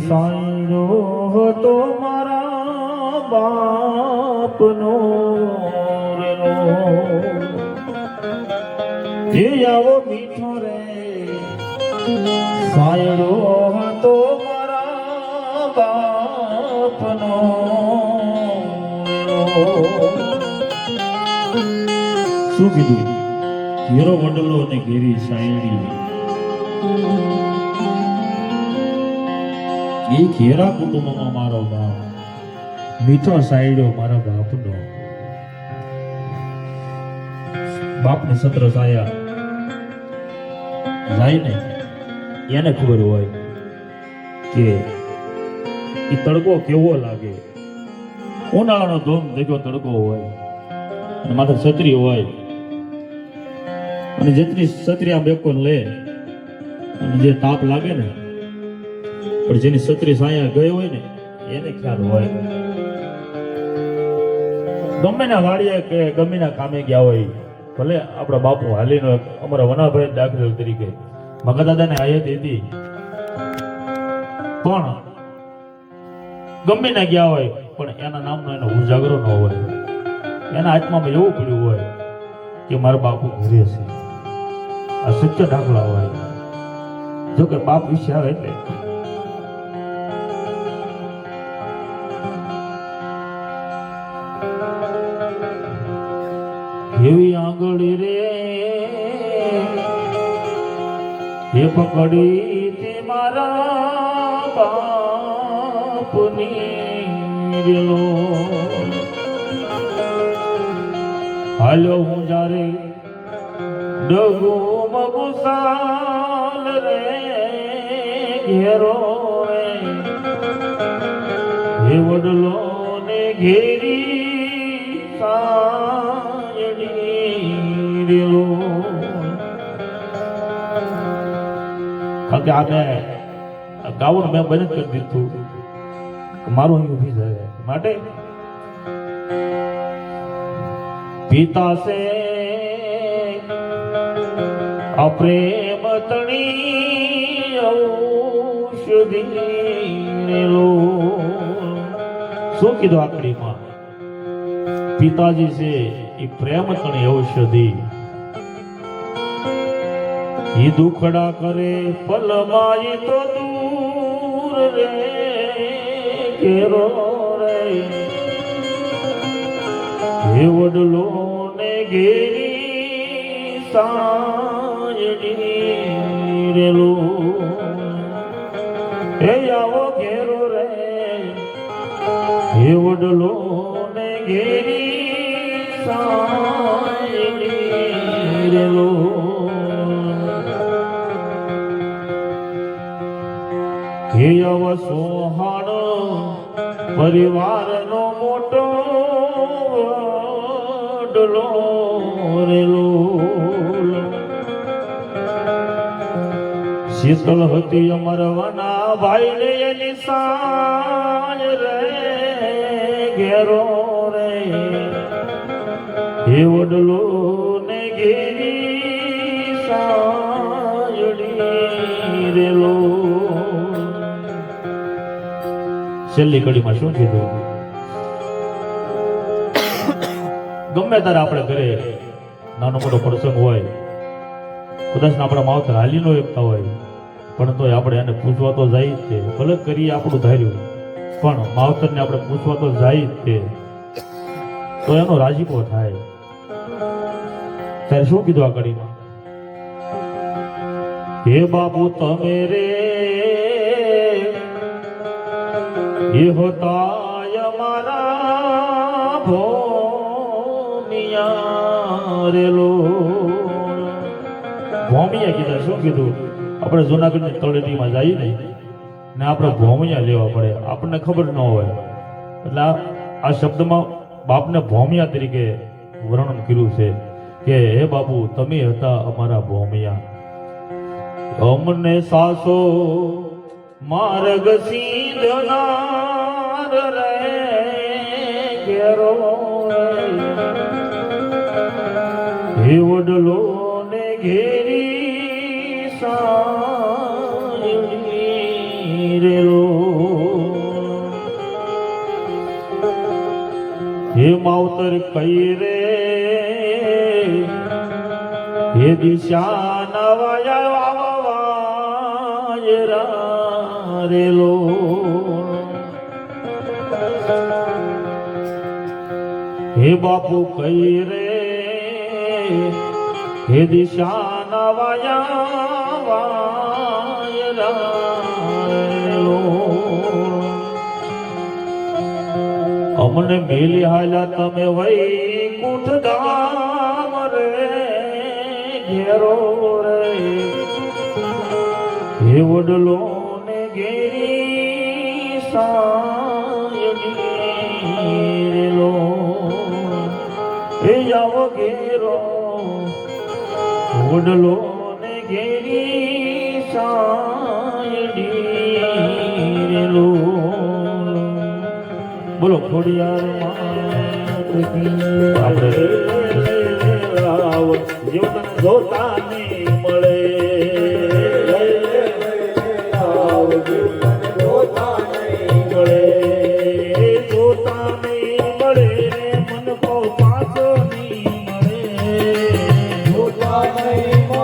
સાંઈડો હતો મારા બાપનો હે આવો મીઠો રે સાંઈડો હતો મારા બાપનો શું કીધું? ઘેરો વડલો અને ઘેરી સાયડી એ ઘેરા કુટુંબમાં મારો બાપ મીઠો સાયડો મારા બાપનો. બાપને સત્ર સાયા જાય ને એને ખબર હોય કે એ તડકો કેવો લાગે. ઉનાળાનો ધોમ દેખો તડકો હોય, અને માથે છત્રી હોય. અને જેટલી છત્રી આ બેકોન લે અને જે તાપ લાગે ને, પણ જેની છત્રી સાયા ગઈ હોય ને, એને ખ્યાલ હોય. ગમે ના વાડીએ કે ગમે ના કામે ગયા હોય, ભલે આપણા બાપુ હાલીનો અમારા વનાભાઈ દાખલ તરીકે મગા દાદાને આયત હતી. પણ ગમે ના ગયા હોય, પણ એના નામનો એનો ઉજાગરો ન હોય. એના આત્મામાં એવું પડ્યું હોય કે મારા બાપુ ઘરે છે. આ સત્ય દાખલા હોય. જો કે બાપ વિશે એટલે. એવી આંગળી રે? એ પકડી તે મારા બાપની રેલો હાલો હું જારે ડગુ મગુસાલ રે ઘેરો હે વડલો ને ઘેરી સાયડી રેલો કારણ કે આને ગાવાનું મેં બંધ કરી દીધું મારું અહીં ઊભી જાય માટે પિતા સે અપ્રેમ તણી ઔષધિ શું કીધું આકડીમાં? પિતાજી છે, એ પ્રેમ તણી ઔષધિ. એ દુખડા કરે પલમાઈ તો દૂર રે કેરો રે. હે વડલો ને ઘેરી સાયડી રેલો હે આવો ઘેરો રે હે વડલો ને ઘેરી સાયડી શીતળ હતી અમરવાના ભાઈ ને એની સાંજ રે, ઘેરો રે. હે વડલો ને ઘેરી સાંજડી રેલો. છેલ્લી કડીમાં શું કીધું? ગમે ત્યારે આપણે ઘરે નાનો મોટો પ્રસંગ હોય, કદાચ આપણા માવતર હાલી નો એકતા હોય પણ તોય આપણે એને પૂછવા તો જાય જ છે. ભલે કરીએ આપણું ધાર્યું. પણ માવતરને આપણે પૂછવા તો જાય જ છે. તો એનો રાજીપો થાય. ત્યારે શું કીધું આ કડીમાં હે બાપુ તમે રે, એ હોતા મારા ભોમિયા રેલો ભોમિયા કીધા, શું કીધું? આપણે જુનાગઢની તળેટીમાં જઈએ ને ને આપણે ભોમિયા લેવા પડે. આપણને ખબર ન હોય. એટલે આ શબ્દમાં બાપને ભોમિયા તરીકે વર્ણન કર્યું છે કે, હે બાપુ, તમે હતા અમારા ભોમિયા. અમને સાસો માર્ગ સીધનાર રે ને ઘેરી સા હે માવતર કઈ રે? હે દિશા નવાયા રેલો હે બાપુ કઈ રે? હે દિશા નવાયા વાય રેલો અમને મેલી હાલા તમે વૈકુંઠ ધામ રે ઘેરો રે. હે વડલો ને ઘેરી સાયલો હે આવો ઘેરો વડલો ને ઘેરી સાયની બોલો, ખોડિયાર કી આપણે જીવન જોતા નહીં મળે મળે પાછો નહીં મળે જોતા કો નહીં મળે